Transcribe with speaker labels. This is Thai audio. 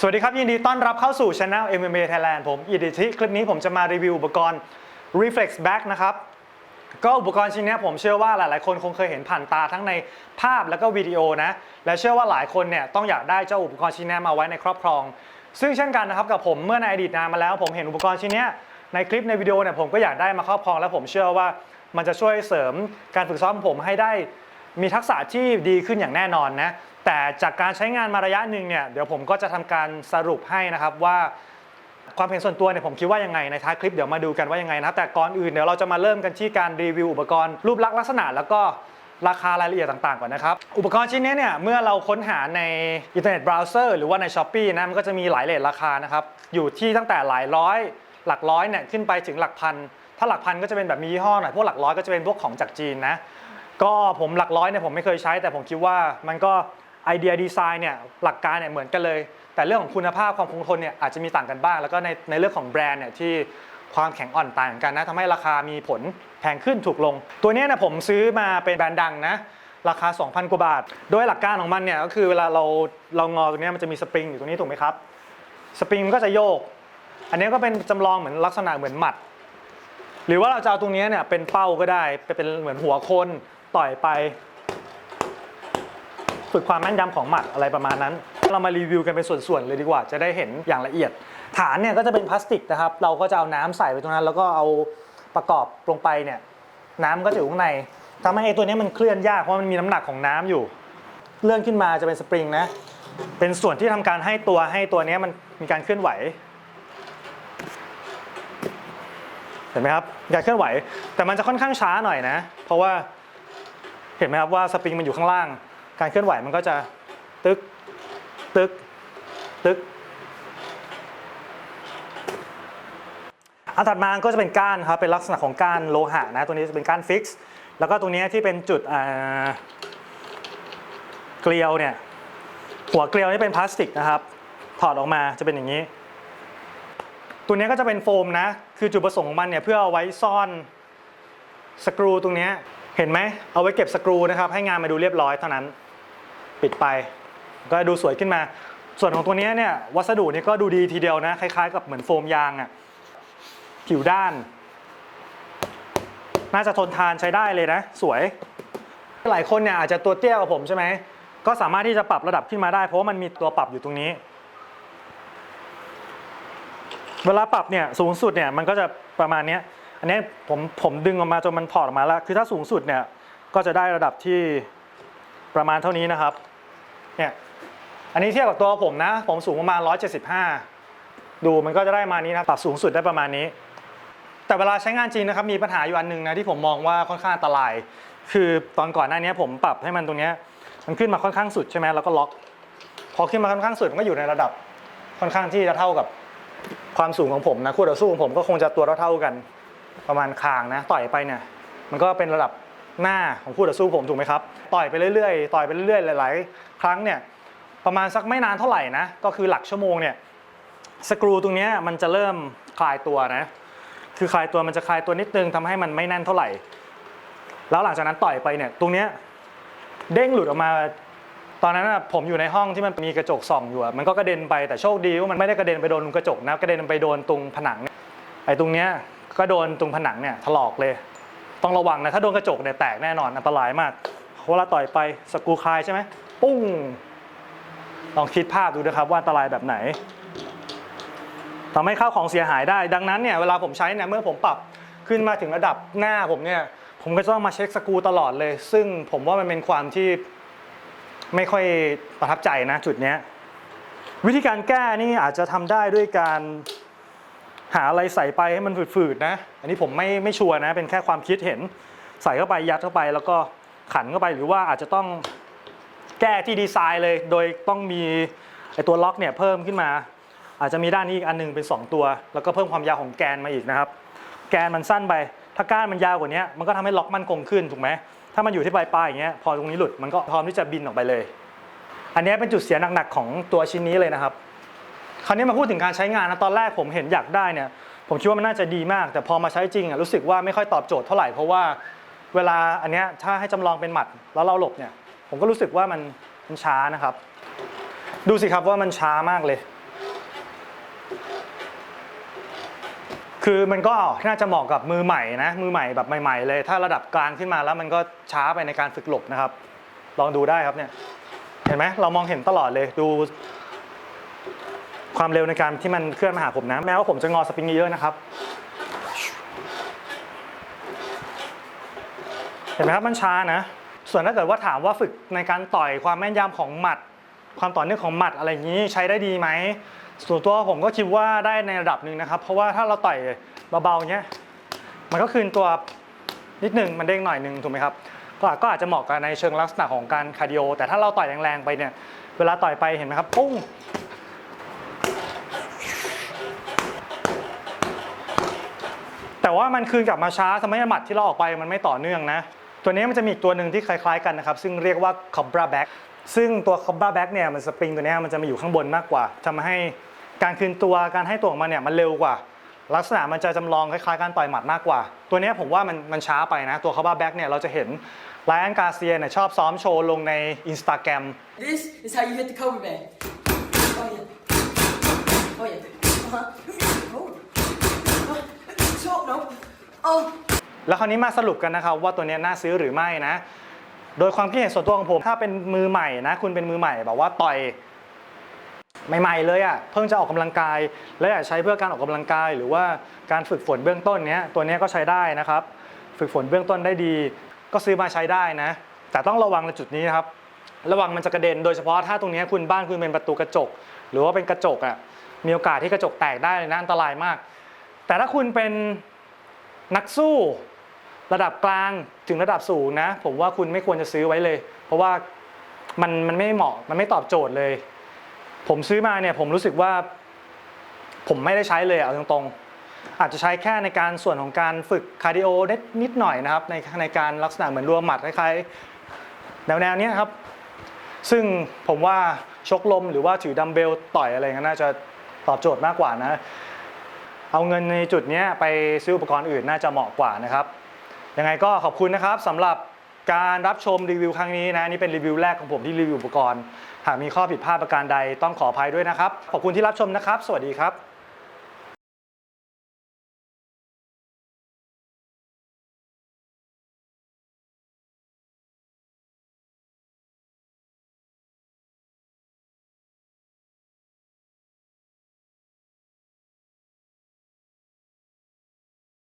Speaker 1: สวัสดีครับ ยินดีต้อนรับเข้าสู่ช anel MMA Thailand ผมอิทธิทิคลิปนี้ผมจะมารีวิวอุปกรณ์ Reflex Back นะครับ ก็อุปกรณ์ชิ้นนี้ผมเชื่อว่าหลาย ๆ คนคงเคยเห็นผ่านตาทั้งในภาพแล้วก็วิดีโอนะ และเชื่อว่าหลายคนเนี่ยต้องอยากได้เจ้าอุปกรณ์ชิ้นนี้มาไว้ในครอบครอง ซึ่งเช่นกันนะครับกับผมเมื่อในอดีตนานมาแล้ว ผมเห็นอุปกรณ์ชิ้นนี้ในคลิปในวิดีโอเนี่ยผมก็อยากได้มาครอบครอง และผมเชื่อว่ามันจะช่วยเสริมการฝึกซ้อมผมให้ได้มีทักษะที่ดีขึ้นอย่างแน่นอนนะ แต่จากการใช้งานมาระยะหนึ่งเนี่ยเดี๋ยวผมก็จะทำการสรุปให้นะครับว่าความเห็นส่วนตัวเนี่ยผมคิดว่ายังไงในท้ายคลิปเดี๋ยวมาดูกันว่ายังไงนะแต่ก่อนอื่นเดี๋ยวเราจะมาเริ่มกันที่การรีวิวอุปกรณ์รูปลักษณ์ลักษณะ แล้วก็ราคารายละเอียดต่างๆก่อนนะครับ อุปกรณ์ชิ้นนี้เนี่ยเมื่อเราค้นหาในอินเทอร์เน็ตเบราว์เซอร์หรือว่าใน s h อ p e e นะมันก็จะมีหลายเลทราคานะครับอยู่ที่ตั้งแต่หลายร้อย หลักร้อยเนี่ยขึ้นไปถึงหลักพันถ้าหลักพันก็จะเป็นแบบมียี่ห้อหน่อยพวกหลักร้อยก็จะเป็นพวกของจากจีนนะก็ผมหลักร้อยเนี่ยผมไม่เคยใช้แต่ผมคิดว่ามันก็ ไอเดียดีไซน์เนี่ยหลักการเนี่ยเหมือนกันเลย แต่เรื่องของคุณภาพความคงทนเนี่ยอาจจะมีต่างกันบ้าง แล้วก็ในในเรื่องของแบรนด์เนี่ยที่ความแข็งอ่อนต่างกันนะทำให้ราคามีผลแพงขึ้นถูกลง ตัวนี้นะผมซื้อมาเป็นแบรนด์ดังนะราคา 2,000 กว่าบาท โดยหลักการของมันเนี่ยก็คือเวลาเราเรางอตรงนี้มันจะมีสปริงอยู่ตรงนี้ถูกไหมครับสปริงมันก็จะโยก อันนี้ก็เป็นจำลองเหมือนลักษณะเหมือนหมัด หรือว่าเราจะเอาตรงนี้เนี่ยเป็นเป้าก็ได้ไปเป็นเหมือนหัวคนต่อยไป ฝึกความแม่นยำของหมัดอะไรประมาณนั้น เรามารีวิวกันเป็นส่วนๆเลยดีกว่า จะได้เห็นอย่างละเอียด ฐานเนี่ยก็จะเป็นพลาสติกนะครับ เราก็จะเอาน้ำใส่ไปตรงนั้น แล้วก็เอาประกอบลงไปเนี่ยน้ำก็จะอยู่ข้างในทำให้ไอ้ตัวนี้มันเคลื่อนยากเพราะมันมีน้ำหนักของน้ำอยู่ เลื่อนขึ้นมาจะเป็นสปริงนะ เป็นส่วนที่ทำการให้ตัวให้ตัวนี้มันมีการเคลื่อนไหว เห็นไหมครับการเคลื่อนไหว แต่มันจะค่อนข้างช้าหน่อยนะ เพราะว่าเห็นไหมครับว่าสปริงมันอยู่ข้างล่าง การเคลื่อนไหวมันก็จะตึกตึกตึกอันถัดมาก็จะเป็นก้านครับเป็นลักษณะของก้านโลหะนะตัวนี้จะเป็นก้านฟิกซ์แล้วก็ตรงนี้ที่เป็นจุดเกลียวเนี่ยหัวเกลียวนี่เป็นพลาสติกนะครับ ถอดออกมาจะเป็นอย่างนี้ ตัวนี้ก็จะเป็นโฟมนะ คือจุดประสงค์ของมันเนี่ยเพื่อเอาไว้ซ่อนสกรูตรงนี้เห็นไหมเอาไว้เก็บสกรูนะครับให้งานมาดูเรียบร้อยเท่านั้น ปิดไป ก็ดูสวยขึ้นมา ส่วนของตัวนี้เนี่ยวัสดุนี่ก็ดูดีทีเดียวนะ คล้ายๆ กับเหมือนโฟมยางอะ่ะผิวด้าน น่าจะทนทานใช้ได้เลยนะ สวย หลายคนเนี่ยอาจจะตัวเตี้ยกว่าผมใช่ไหมก็สามารถที่จะปรับระดับขึ้นมาได้ เพราะว่ามันมีตัวปรับอยู่ตรงนี้ เวลาปรับเนี่ยสูงสุดเนี่ยมันก็จะประมาณนี้อันนี้ผมผมดึงออกมาจนมันถอดออกมาแล้ว คือถ้าสูงสุดเนี่ยก็จะได้ระดับที่ ประมาณเท่านี้นะครับเนี่ยอันนี้เทียบกับตัวผมนะ ผมสูงประมาณ 175 ดูมันก็จะได้ประมาณนี้นะปรับสูงสุดได้ประมาณนี้ แต่เวลาใช้งานจริงนะครับมีปัญหาอยู่อันหนึ่งนะที่ผมมองว่าค่อนข้างอันตราย คือตอนก่อนหน้านี้ผมปรับให้มันตรงนี้มันขึ้นมาค่อนข้างสุดใช่ไหมแล้วก็ล็อก พอขึ้นมาค่อนข้างสุดมันก็อยู่ในระดับค่อนข้างที่จะเท่ากับความสูงของผมนะคู่ต่อสู้ของผมก็คงจะตัวเท่าๆกันประมาณคางนะต่อยไปเนี่ยมันก็เป็นระดับ หน้าของคู่ต่อสู้ผมถูกไหมครับ ต่อยไปเรื่อยๆ ต่อยไปเรื่อยๆ หลาย ๆ ครั้งเนี่ยประมาณสักไม่นานเท่าไหร่นะ ก็คือหลักชั่วโมงเนี่ยสกรูตรงนี้มันจะเริ่มคลายตัวนะ คือคลายตัวมันจะคลายตัวนิดนึงทำให้มันไม่แน่นเท่าไหร่ แล้วหลังจากนั้นต่อยไปเนี่ยตรงนี้เด้งหลุดออกมา ตอนนั้นผมอยู่ในห้องที่มันมีกระจกส่องอยู่มันก็กระเด็นไปแต่โชคดีว่ามันไม่ได้กระเด็นไปโดนกระจกนะกระเด็นไปโดนตรงผนังไอ้ตรงเนี้ยก็โดนตรงผนังเนี่ยถลอกเลย ต้องระวังนะ ถ้าโดนกระจกเนี่ยแตกแน่นอนอันตรายมากเวลาต่อยไปสกูคายใช่ไหมปุ้ง ลองคิดภาพดูนะครับว่าอันตรายแบบไหนทำให้ข้าวของเสียหายได้ ดังนั้นเนี่ยเวลาผมใช้เนี่ยเมื่อผมปรับขึ้นมาถึงระดับหน้าผมเนี่ย ผมก็จะต้องมาเช็คสกูตลอดเลย ซึ่งผมว่ามันเป็นความที่ไม่ค่อยประทับใจนะจุดเนี้ยวิธีการแก้นี่อาจจะทำได้ด้วยการ หาอะไรใส่ไปให้มันฝืดๆนะ อันนี้ผมไม่ไม่ชัวร์นะ เป็นแค่ความคิดเห็น ใส่เข้าไปยัดเข้าไปแล้วก็ขันเข้าไปหรือว่าอาจจะต้องแก้ที่ดีไซน์เลย โดยต้องมีไอตัวล็อกเนี่ยเพิ่มขึ้นมา อาจจะมีด้านนี้อีกอันหนึงเป็น 2 ตัว แล้วก็เพิ่มความยาวของแกนมาอีกนะครับ แกนมันสั้นไป ถ้าก้านมันยาวกว่านี้มันก็ทำให้ล็อกมั่นคงขึ้นถูกไหมถ้ามันอยู่ที่ปลายปลายอย่างเงี้ยพอตรงนี้หลุดมันก็พร้อมที่จะบินออกไปเลย อันนี้เป็นจุดเสียหนักๆของตัวชิ้นนี้เลยนะครับ คราวนี้มาพูดถึงการใช้งานนะตอนแรกผมเห็นอยากได้เนี่ยผมคิดว่ามันน่าจะดีมาก แต่พอมาใช้จริงอะรู้สึกว่าไม่ค่อยตอบโจทย์เท่าไหร่เพราะว่าเวลาอันเนี้ยถ้าให้จำลองเป็นหมัดแล้วเราหลบเนี่ยผมก็รู้สึกว่ามันมันช้านะครับ ดูสิครับว่ามันช้ามากเลย คือมันก็น่าจะเหมาะกับมือใหม่นะมือใหม่แบบใหม่ ๆ เลย ถ้าระดับกลางขึ้นมาแล้วมันก็ช้าไปในการฝึกหลบนะครับ ลองดูได้ครับเนี่ยเห็นไหมเรามองเห็นตลอดเลยดู ความเร็วในการที่มันเคลื่อนมาหาผมนะ แม้ว่าผมจะงอสปริงเยอะนะครับ เห็นไหมครับมันช้านะ ส่วนถ้าเกิดว่าถามว่าฝึกในการต่อยความแม่นยำของหมัด ความต่อเนื่องของหมัดอะไรอย่างนี้ใช้ได้ดีไหมส่วนตัวผมก็คิดว่าได้ในระดับหนึ่งนะครับ เพราะว่าถ้าเราต่อยเบาๆเงี้ยมันก็คืนตัวนิดหนึ่งมันเด้งหน่อยหนึ่งถูกไหมครับก็ก็อาจจะเหมาะกับในเชิงลักษณะของการคาร์ดิโอแต่ถ้าเราต่อยแรงๆไปเนี่ยเวลาต่อยไปเห็นไหมครับปุ้ง แต่ว่ามันคืนกลับมาช้าทำให้หมัดที่เราออกไปมันไม่ต่อเนื่องนะ ตัวนี้มันจะมีอีกตัวหนึ่งที่คล้ายๆกันนะครับ ซึ่งเรียกว่า Cobra Back ซึ่งตัว Cobra Back เนี่ยมันสปริงตัวนี้มันจะมาอยู่ข้างบนมากกว่าทำให้การคืนตัวการให้ตัวออกมาเนี่ยมันเร็วกว่า ลักษณะมันจะจำลองคล้ายๆการต่อยหมัดมากกว่า ตัวนี้ผมว่ามันมันช้าไปนะ ตัว Cobra Back เนี่ยเราจะเห็นไลออนกาเซียเนี่ยชอบซ้อมโชว์ลงใน Instagram
Speaker 2: This is how you hit the cobra bag. So, no. Oh.
Speaker 1: แล้วคราวนี้มาสรุปกันนะครับว่าตัวเนี้ยน่าซื้อหรือไม่นะ โดยความคิดเห็นส่วนตัวของผม ถ้าเป็นมือใหม่นะ คุณเป็นมือใหม่แบบว่าต่อยใหม่ๆเลยอะ่ะเพิ่งจะออกกำลังกาย และอยากใช้เพื่อการออกกำลังกาย หรือว่าการฝึกฝนเบื้องต้นเนี้ยตัวเนี้ยก็ใช้ได้นะครับ ฝึกฝนเบื้องต้นได้ดี ก็ซื้อมาใช้ได้นะ แต่ต้องระวังในจุดนี้นะครับ ระวังมันจะกระเด็นโดยเฉพาะถ้าตรงนี้คุณบ้านคุณเป็นประตูกระจก หรือว่าเป็นกระจกอะ่ะมีโอกาสที่กระจกแตกได้เลยนะอันตรายมาก แต่ถ้าคุณเป็น นักสู้ ระดับกลางถึงระดับสูงนะ ผมว่าคุณไม่ควรจะซื้อไว้เลย เพราะว่ามันมันไม่เหมาะมันไม่ตอบโจทย์เลย ผมซื้อมาเนี่ยผมรู้สึกว่า ผมไม่ได้ใช้เลยเอาตรงๆ อาจจะใช้แค่ในการส่วนของการฝึกคาร์ดิโอนิดนิดหน่อยนะครับในในการลักษณะเหมือนรวมหมัดคล้ายๆแนวแนวๆเนี้ยครับ ซึ่งผมว่าชกลมหรือว่าถือดัมเบลต่อยอะไรเงี้ยน่าจะตอบโจทย์มากกว่านะ เอาเงินในจุดนี้ไปซื้ออุปกรณ์อื่นน่าจะเหมาะกว่านะครับยังไงก็ขอบคุณนะครับสำหรับการรับชมรีวิวครั้งนี้นะนี่เป็นรีวิวแรกของผมที่รีวิวอุปกรณ์ หากมีข้อผิดพลาดประการใดต้องขออภัยด้วยนะครับ ขอบคุณที่รับชมนะครับ สวัสดีครับ